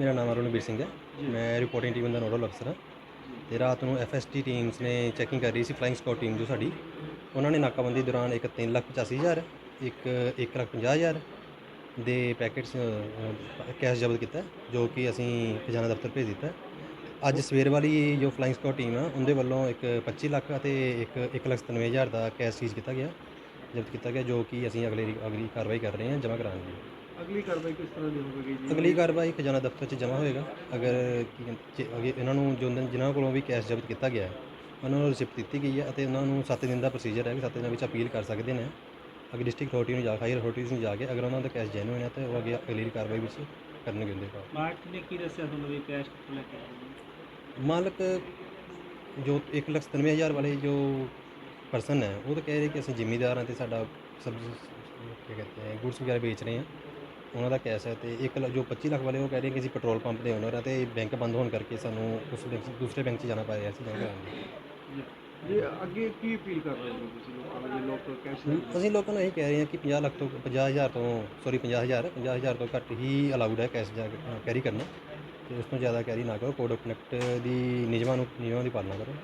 ਮੇਰਾ ਨਾਮ ਅਰੁਣਵੀਰ ਸਿੰਘ ਹੈ। ਮੈਂ ਰਿਪੋਰਟਿੰਗ ਟੀਮ ਦਾ ਨੋਡਲ ਅਫਸਰ ਹਾਂ। ਤੇ ਰਾਤ ਨੂੰ ਐਫਐਸਟੀ ਟੀਮਸ ਨੇ ਚੈਕਿੰਗ ਕਰ ਰਹੀ ਸੀ ਫਲਾਈਂਗ ਸਕਾਡ ਟੀਮ ਜੋ ਸਾਡੀ। ਉਹਨਾਂ ਨੇ ਨਾਕਾਬੰਦੀ ਦੌਰਾਨ ਇੱਕ 385000 ਇੱਕ 150000 ਦੇ ਪੈਕੇਟਸ ਕੈਸ਼ ਜ਼ਬਤ ਕੀਤਾ ਜੋ ਕਿ ਅਸੀਂ ਖਜ਼ਾਨਾ ਦਫ਼ਤਰ ਭੇਜ ਦਿੱਤਾ। ਅੱਜ ਸਵੇਰ ਵਾਲੀ ਜੋ ਫਲਾਈਂਗ ਸਕਾਡ ਟੀਮ ਆ ਉਹਦੇ ਵੱਲੋਂ ਇੱਕ 25 ਲੱਖ ਅਤੇ ਇੱਕ 193000 ਦਾ ਕੈਸ਼ ਸੀਜ਼ ਕੀਤਾ ਗਿਆ ਜ਼ਬਤ ਕੀਤਾ ਗਿਆ ਜੋ ਕਿ ਅਸੀਂ ਅਗਲੇ ਅਗਲੀ ਕਾਰਵਾਈ ਕਰ ਰਹੇ ਹਾਂ ਜਮ੍ਹਾਂ ਕਰਾਉਣ ਦੀ ਅਗਲੀ ਕਾਰਵਾਈ ਕਿਸ ਤਰ੍ਹਾਂ ਦੀ ਹੋਵੇਗੀ ਜੀ? ਅਗਲੀ ਕਾਰਵਾਈ ਖਜ਼ਾਨਾ ਦਫ਼ਤਰ 'ਚ ਜਮ੍ਹਾਂ ਹੋਏਗਾ। ਅਗਰ ਕੀ ਕਹਿੰਦੇ- ਜੇ ਅਗੇ ਇਹਨਾਂ ਨੂੰ ਜੋ ਉਹਨਾਂ- ਜਿਨ੍ਹਾਂ ਕੋਲੋਂ ਵੀ ਕੈਸ਼ ਜ਼ਬਤ ਕੀਤਾ ਗਿਆ ਹੈ ਉਹਨਾਂ ਨੂੰ ਰਿਸਿਪਟ ਦਿੱਤੀ ਗਈ ਹੈ ਅਤੇ ਉਹਨਾਂ ਨੂੰ 7 ਦਿਨ ਦਾ ਪ੍ਰੋਸੀਜਰ ਹੈ ਕਿ 7 ਦਿਨਾਂ ਵਿੱਚ ਅਪੀਲ ਕਰ ਸਕਦੇ ਨੇ। ਅਗਰ ਡਿਸਟ੍ਰਿਕਟ ਅਥਾਰਟੀ ਨੂੰ ਜਾ ਹਾਇਰ ਅਥਾਰਟੀਜ਼ ਨੂੰ ਜਾ ਕੇ ਅਗਰ ਉਹਨਾਂ ਦਾ ਕੈਸ਼ ਜੈਨੂਇਨ ਹੈ ਤਾਂ ਉਹ ਅੱਗੇ ਅਗਲੀ ਕਾਰਵਾਈ ਵਿੱਚ ਕਰਨਗੇ ਉਹਦੇ ਬਾਅਦ। ਮਾਰਕ ਨੇ ਕੀ ਦੱਸਿਆ ਤੁਹਾਨੂੰ ਵੀ ਕੈਸ਼ ਕਿੱਥੋਂ ਲੈ ਕੇ ਆਏ ਜੀ? ਮਾਲਕ ਜੋ 193000 ਵਾਲੇ ਜੋ ਪਰਸਨ ਹੈ ਉਹ ਤਾਂ ਕਹਿ ਰਹੇ ਕਿ ਅਸੀਂ ਜ਼ਿਮੀਦਾਰ ਹਾਂ ਤੇ ਸਾਡਾ ਸਬਜ਼ੀ ਕੀ ਕਹਿੰਦੇ ਹੈ ਗੁड्स ਵਗੈਰਾ ਵੇਚ ਰਹੇ ਹਾਂ। ਉਹਨਾਂ ਦਾ ਕੈਸ਼ ਹੈ ਤੇ ਇੱਕ ਲ- ਜੋ 25 ਲੱਖ ਵਾਲੇ ਉਹ ਕਹਿ ਰਹੇ ਕਿ ਅਸੀਂ ਪੈਟਰੋਲ ਪੰਪ ਦੇ ਓਨਰ ਹਾਂ ਤੇ ਬੈਂਕ ਬੰਦ ਹੋਣ ਕਰਕੇ ਸਾਨੂੰ ਉਸ ਬੈਂਕ ਦੂਸਰੇ ਬੈਂਕ 'ਚ ਜਾਣਾ ਪੈ ਰਿਹਾ ਸੀ ਜਮ੍ਹਾਂ ਕਰਾਉਣ ਲਈ। ਜੀ ਅੱਗੇ ਕੀ ਅਪੀਲ ਕਰ ਰਹੇ ਹੋ ਤੁਸੀਂ ਲੋਕਾਂ ਨੂੰ ਜੇ ਲੋਕ ਕੈਸ਼ ਅਸੀਂ ਲੋਕਾਂ ਨੂੰ ਇਹ ਕਹਿ ਰਹੇ ਹਾਂ ਕਿ 50 ਲੱਖ ਤੋਂ 50000 ਤੋਂ ਸੌਰੀ 50000 50000 ਤੋਂ ਘੱਟ ਹੀ ਅਲਾਉਡ ਹੈ ਕੈਸ਼ ਜਾ ਕੈਰੀ ਕਰਨਾ। ਤੇ ਉਸ ਤੋਂ ਜ਼ਿਆਦਾ ਕੈਰੀ ਨਾ ਕਰੋ ਕੋਡ ਆਫ ਕਨੈਕਟ ਦੀ ਨਿਯਮਾਂ ਨੂੰ ਨਿਯਮਾਂ ਦੀ ਪਾਲਣਾ ਕਰੋ।